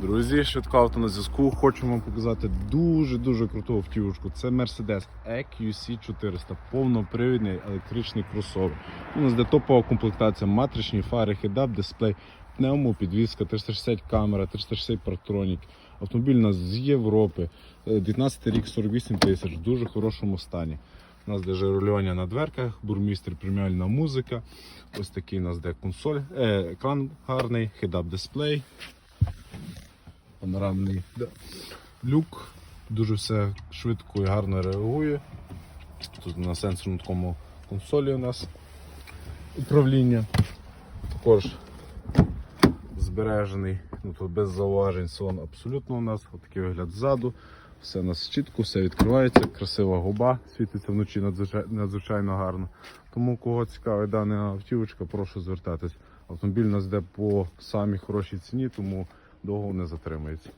Друзі, швидка авто на зв'язку. Хочу вам показати дуже-дуже круту автівочку. Це Mercedes EQC 400, повнопривідний електричний кросовер. У нас де топова комплектація, матричні фари, хедап, дисплей, пневмо, підвізка, 360 камера, 360 парктронік. Автомобіль у нас з Європи. Е, 19 рік, 48 тисяч, в дуже хорошому стані. У нас де регулювання на дверках, бурмістр, преміальна музика. Ось такий у нас де консоль, е, екран гарний, хедап дисплей панорамний люк. Дуже все швидко і гарно реагує. Тут на сенсорному такому консолі у нас управління. Також збережений, ну тут без зауважень салон абсолютно у нас. Отакий вигляд ззаду. Все на чітко, все відкривається, красива губа, світиться вночі надзвичай- надзвичайно гарно. Тому кого цікавить дана автівочка, прошу звертатись. Автомобіль у нас йде по самій хорошій ціні, тому довго не затримається.